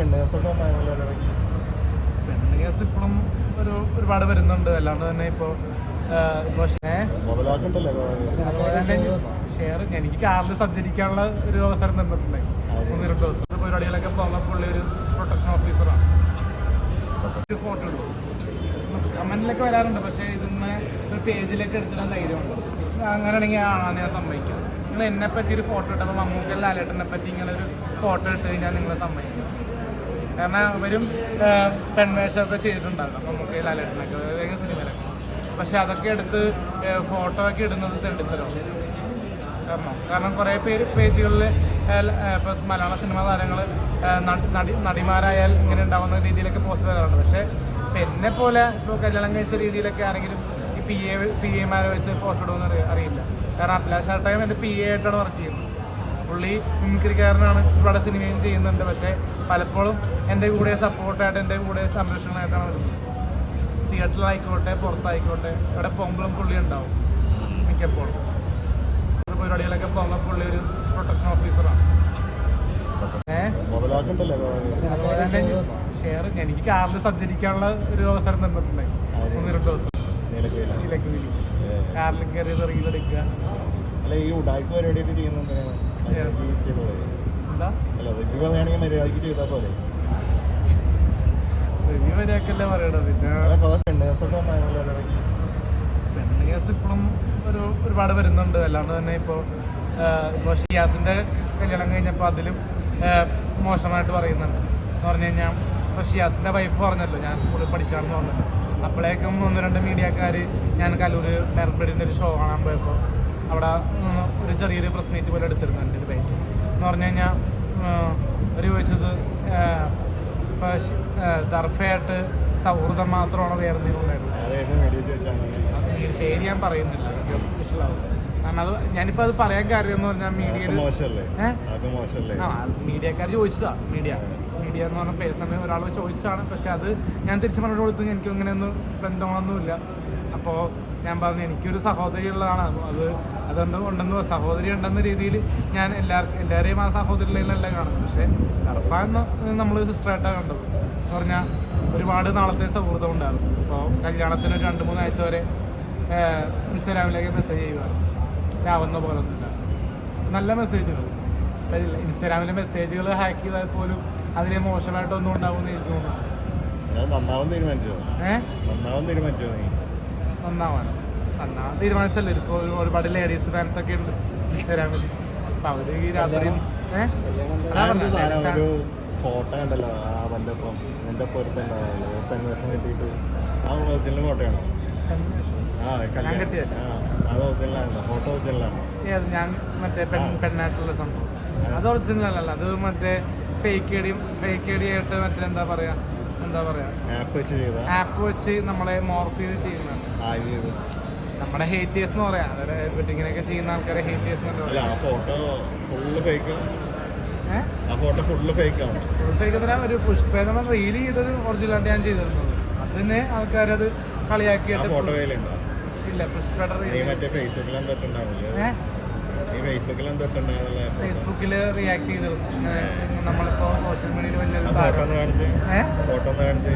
പെണ്ണ് കേസ് ഇപ്പോഴും ഒരു ഒരുപാട് വരുന്നുണ്ട്. അല്ലാണ്ട് തന്നെ ഇപ്പോ ഷെയർ എനിക്ക് കാറിൽ സഞ്ചരിക്കാനുള്ള ഒരു അവസരം തന്നിട്ടുണ്ടായി മൂന്ന് രണ്ട് ദിവസം പരിപാടികളൊക്കെ പോകുമ്പോൾ പുള്ളി ഒരു പ്രൊട്ടക്ഷൻ ഓഫീസറാണ് ഒരു ഫോട്ടോ ഉള്ളൂ കമന്റിലൊക്കെ വരാറുണ്ട്. പക്ഷേ ഇതിന്ന് ഒരു പേജിലേക്ക് എടുത്തിടാൻ ധൈര്യമുണ്ട്. അങ്ങനെയാണെങ്കിൽ ആ ഞാൻ സമ്മതിക്കാം നിങ്ങൾ എന്നെ പറ്റി ഒരു ഫോട്ടോ ഇട്ടപ്പോൾ മമ്മൂക്കൽ ലാലേട്ടനെ പറ്റി ഇങ്ങനെ ഒരു ഫോട്ടോ ഇട്ട് കഴിഞ്ഞാൽ നിങ്ങളെ സമ്മതിക്കും. കാരണം അവരും പെൺവേഷമൊക്കെ ചെയ്തിട്ടുണ്ടാകും നമുക്ക് ലാലേട്ടനൊക്കെ വേഗം സിനിമയിലൊക്കെ പക്ഷെ അതൊക്കെ എടുത്ത് ഫോട്ടോ ഒക്കെ ഇടുന്നത് തെണ്ടിത്തരോ കാരണം കാരണം കുറേ പേര് പേജുകളിൽ ഇപ്പോൾ മലയാള സിനിമാ താരങ്ങൾ നടി നടിമാരായാൽ ഇങ്ങനെ ഉണ്ടാകുന്ന രീതിയിലൊക്കെ പോസ്റ്റ് വരാറുണ്ട്. പക്ഷേ എന്നെ പോലെ ഇപ്പോൾ കല്യാണം കഴിച്ച രീതിയിലൊക്കെ ആണെങ്കിലും ഈ പി എ പി എമാരെ വെച്ച് ഫോട്ടോ ഇടുമെന്ന് അറിയ- അറിയില്ല. കാരണം അഭിലാഷ് ടൈം എന്റെ പി എ ആയിട്ടാണ് വർക്ക് ചെയ്യുന്നത്. പുള്ളി മിമിക്രിക്കാരനാണ്. ഇവിടെ സിനിമയും ചെയ്യുന്നുണ്ട്. പക്ഷേ പലപ്പോഴും എന്റെ കൂടെ സപ്പോർട്ടായിട്ട് എന്റെ കൂടെ സംരക്ഷണമായിട്ടാണ് വരുന്നത്. തിയേറ്ററിലായിക്കോട്ടെ പുറത്തായിക്കോട്ടെ ഇവിടെ പോകുമ്പോഴും പുള്ളി ഉണ്ടാവും. മിക്കപ്പോഴും. പരിപാടികളൊക്കെ പോകുമ്പോൾ പുള്ളി ഒരു പ്രൊട്ടക്ഷൻ ഓഫീസറാണ് അതുപോലെ തന്നെ ഷെയർ എനിക്ക് കാറിൽ സഞ്ചരിക്കാനുള്ള ഒരു അവസരം തന്നിട്ടുണ്ടായി. ഒന്ന് രണ്ട് ദിവസം. കാറിൽ കയറി റീലെടുക്കുക അല്ല ഈ ഉടായ്പ പരിപാടിയൊക്കെ ചെയ്യുന്നത് എന്തിനാണ്? പറയണത്? പിന്നെ പെണ്ണ് കേസ് ഇപ്പോഴും ഒരു ഒരുപാട് വരുന്നുണ്ട്. അല്ലാണ്ട് തന്നെ ഇപ്പോൾ ഇപ്പോൾ ഷിയാസിന്റെ കല്യാണം കഴിഞ്ഞപ്പോൾ അതിലും മോശമായിട്ട് പറയുന്നുണ്ട്. എന്ന് പറഞ്ഞു കഴിഞ്ഞാൽ ഇപ്പോൾ ഷിയാസിന്റെ വൈഫ് പറഞ്ഞല്ലോ ഞാൻ സ്കൂളിൽ പഠിച്ചാണെന്ന് പറഞ്ഞല്ലോ. അപ്പോഴേക്കും ഒന്ന് രണ്ട് മീഡിയക്കാർ ഞാൻ കലൂർ മെർബഡിന്റെ ഒരു ഷോ കാണാൻ പോയപ്പോൾ അവിടെ ഒരു ചെറിയൊരു പ്രസ് മീറ്റ് പോലെ എടുത്തിരുന്നു എന്റെ ബൈക്ക് എന്ന് പറഞ്ഞു കഴിഞ്ഞാൽ അവർ ചോദിച്ചത് ഇപ്പോൾ ദർഫയായിട്ട് സൗഹൃദം മാത്രമാണോ വേറെ എന്തെങ്കിലും ഉണ്ടായിരുന്നത് പേര് ഞാൻ പറയുന്നില്ല. വിഷയമാവും കാരണം അത് ഞാനിപ്പോൾ അത് പറയാൻ കാര്യം എന്ന് പറഞ്ഞാൽ മീഡിയ മീഡിയക്കാർ ചോദിച്ചതാ മീഡിയ. മീഡിയ എന്ന് പറഞ്ഞ പേഴ്സണൽ ഒരാൾ ചോദിച്ചതാണ്. പക്ഷെ അത് ഞാൻ തിരിച്ചു പറഞ്ഞു കൊടുത്തു എനിക്ക് ഇങ്ങനെയൊന്നും ബന്ധങ്ങളൊന്നുമില്ല. അപ്പോൾ ഞാൻ പറഞ്ഞു എനിക്കൊരു സഹോദരി ഉള്ളതാണ്. അത് അതെന്തോ ഉണ്ടെന്ന് സഹോദരി ഉണ്ടെന്ന രീതിയിൽ ഞാൻ എല്ലാവർക്കും എല്ലാവരെയും ആ സഹോദരിയിലല്ല കാണുന്നത്. പക്ഷേ അർഫ എന്ന് നമ്മൾ സിസ്റ്ററായിട്ടാണ് കണ്ടത്. എന്ന് പറഞ്ഞാൽ ഒരുപാട് നാളത്തെ സൗഹൃദം ഉണ്ടായിരുന്നു. അപ്പോൾ കല്യാണത്തിന് ഒരു രണ്ട് മൂന്ന് ആഴ്ച വരെ ഇൻസ്റ്റാഗ്രാമിലേക്ക് മെസ്സേജ് ചെയ്യുവാണ് രാവുന്ന പോലെ ഒന്നുമില്ല നല്ല മെസ്സേജുകൾ ഇൻസ്റ്റാഗ്രാമിലെ മെസ്സേജുകൾ ഹാക്ക് ചെയ്താൽ പോലും അതിലെ മോശമായിട്ടൊന്നും ഉണ്ടാവുമെന്ന് എനിക്ക് തോന്നുന്നു നന്നാവാൻ തീരുമാനിച്ചോ? നന്നാവാൻ തീരുമാനിച്ചോ നീ? നന്നാവാൻ. നന്നാവാൻ തീരുമാനിച്ചല്ലേ? ഇപ്പോൾ ഒരുപാട് ലേഡീസ് ഫാൻസ് ഒക്കെ ഉണ്ട് ഇൻസ്റ്റാഗ്രാമിൽ അപ്പൊ അവർ ഈ രാത്രി ഒരു ഫോട്ടോ കണ്ടല്ലോ ആ അവന്റെ ഒപ്പം പെൺവേഷം കിട്ടിയിട്ട് ആ ഒറിജിനൽ ഫോട്ടോയാണോ ഞാൻ മറ്റേ പെൺ പെണ്ണായിട്ടുള്ള സംഭവം. അത് ഒറിജിനൽ അല്ലല്ലോ അത് മറ്റേ ഫേക്ക് ഐഡിയും ഫേക്ക് ഐഡി ആയിട്ട് മറ്റേ എന്താ പറയാ എന്താ പറയാ? ആപ്പ് വെച്ച് ചെയ്ത ആപ്പ് വെച്ച് നമ്മളെ മോർഫ് ചെയ്ത് ചെയ്യുന്നതാണ്. നമ്മുടെ ഹേറ്റേഴ്സ് എന്ന് പറയാം. അതായത് വെഡിങ്ങിനൊക്കെ ചെയ്യുന്ന ആൾക്കാരെ ഹേറ്റേഴ്സ് ഫേക്ക് ഒരു പുഷ്പേതം റീൽ ചെയ്തത് ഒറിജിനലായിട്ട് ഞാൻ ചെയ്തിരുന്നത്. അതിനെ ആൾക്കാരത് കളിയാക്കിയിട്ട് ഫോട്ടോ കയ്യിലുണ്ടോ? ഇല്ല ഫേസ്ബുക്കിൽ റിയാക്ട് ചെയ്തു. നമ്മളിപ്പോ സോഷ്യൽ മീഡിയയിൽ വലിയ ഫോട്ടോ കാണിച്ച്.